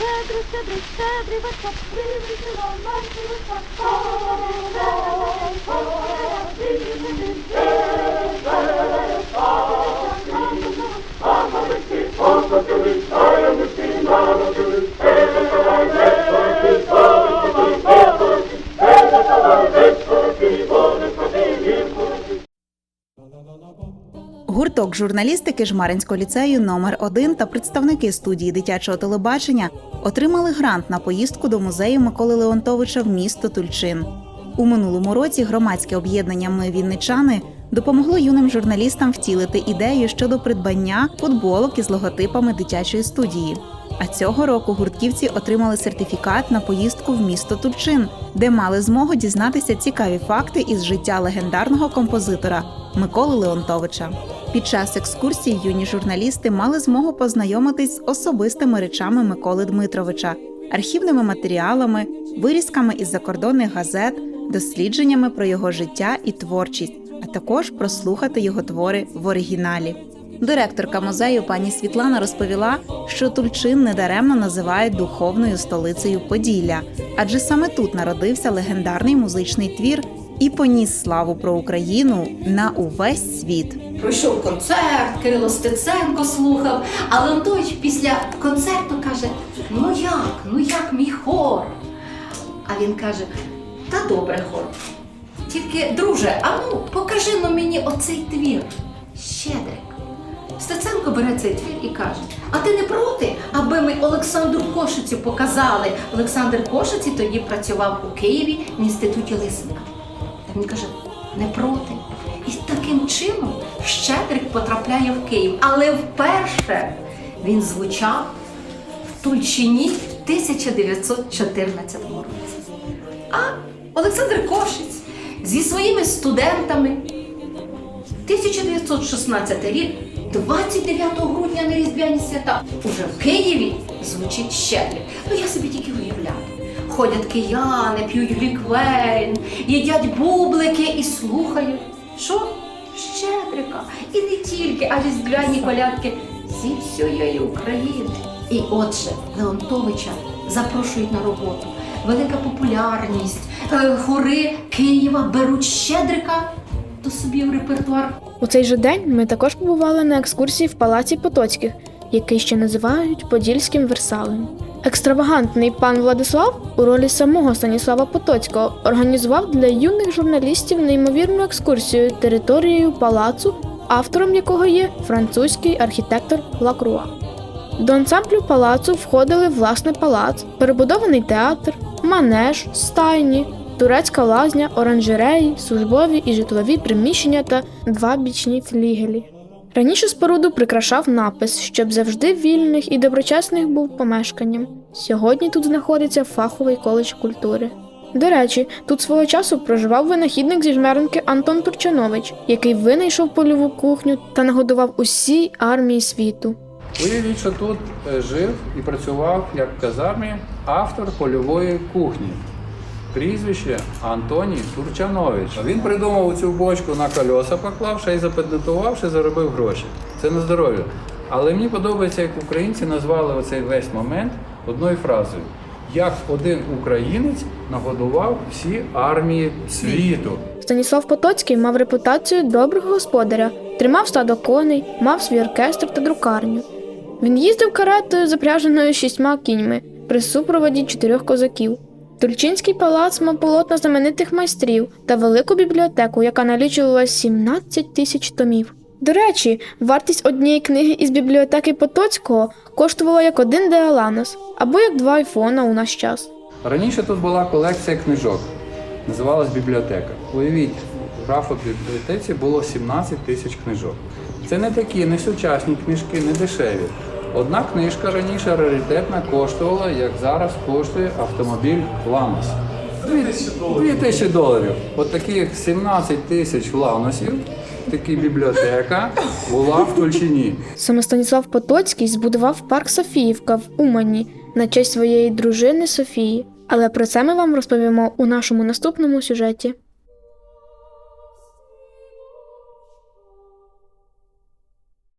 Щедрий, щедрий, Гурток журналістики Жмаринського ліцею номер 1 та представники студії дитячого телебачення отримали грант на поїздку до музею Миколи Леонтовича в місто Тульчин. У минулому році громадське об'єднання Ми Вінничани допомогло юним журналістам втілити ідею щодо придбання футболок із логотипами дитячої студії. А цього року гуртківці отримали сертифікат на поїздку в місто Тульчин, де мали змогу дізнатися цікаві факти із життя легендарного композитора Миколи Леонтовича. Під час екскурсії юні журналісти мали змогу познайомитись з особистими речами Миколи Дмитровича, архівними матеріалами, вирізками із закордонних газет, дослідженнями про його життя і творчість, а також прослухати його твори в оригіналі. Директорка музею пані Світлана розповіла, що Тульчин недаремно називають духовною столицею Поділля, адже саме тут народився легендарний музичний твір і поніс славу про Україну на увесь світ. Пройшов концерт, Кирило Стеценко слухав, а Леонтович після концерту каже: Ну як, ну як мій хор? А він каже: Та добре хор. Тільки, друже, а ну покажи ну мені оцей твір. Щедрик. Стеценко бере цей твір і каже: А ти не проти, аби ми Олександру Кошиці показали? Олександр Кошиці тоді працював у Києві в інституті Лисенка. Та він каже, не проти. І таким чином Щедрик потрапляє в Київ. Але вперше він звучав в Тульчині в 1914 році. А Олександр Кошиць зі своїми студентами 1916 рік, 29 грудня на Різдвяні свята, уже в Києві звучить щедрик. Ну я собі тільки уявляю. Ходять кияни, п'ють гліквейн, їдять бублики і слухають. Що? Щедрика. І не тільки, а різдвяні колядки зі всієї України. І отже, Леонтовича запрошують на роботу. Велика популярність. Е, Хори Києва беруть щедрика до собі в репертуар. У цей же день ми також побували на екскурсії в палаці Потоцьких, який ще називають Подільським Версалем. Екстравагантний пан Владислав у ролі самого Станіслава Потоцького організував для юних журналістів неймовірну екскурсію територією палацу, автором якого є французький архітектор Лакруа. До ансамблю палацу входили власне палац, перебудований театр, манеж, стайні, турецька лазня, оранжереї, службові і житлові приміщення та два бічні флігелі. Раніше споруду прикрашав напис, щоб завжди вільних і доброчесних був помешканням. Сьогодні тут знаходиться фаховий коледж культури. До речі, тут свого часу проживав винахідник зі жмеренки Антон Турчанович, який винайшов польову кухню та нагодував усі армії світу. Уявіть, що тут е, жив і працював як в казармі автор польової кухні. Прізвище Антоній Турчанович. Він придумав цю бочку на кольоса, поклав, ще й запатентував, заробив гроші. Це на здоров'я. Але мені подобається, як українці назвали оцей весь момент одною фразою: як один українець нагодував всі армії світу. Станіслав Потоцький мав репутацію доброго господаря, тримав стадо коней, мав свій оркестр та друкарню. Він їздив каретою, запряженою шістьма кіньми, при супроводі чотирьох козаків. Тульчинський палац мав полотна знаменитих майстрів та велику бібліотеку, яка налічувала 17 тисяч томів. До речі, вартість однієї книги із бібліотеки Потоцького коштувала як один деаланос або як два айфона у наш час. Раніше тут була колекція книжок, називалась бібліотека. Уявіть, в Рафа в бібліотеці було 17 тисяч книжок. Це не такі, не сучасні книжки, не дешеві. Одна книжка раніше раритетна коштувала, як зараз коштує автомобіль Ланос. Дві тисячі доларів. От таких 17 тисяч ланосів, така бібліотека була в Тульчині. Саме Станіслав Потоцький збудував парк Софіївка в Умані на честь своєї дружини Софії. Але про це ми вам розповімо у нашому наступному сюжеті.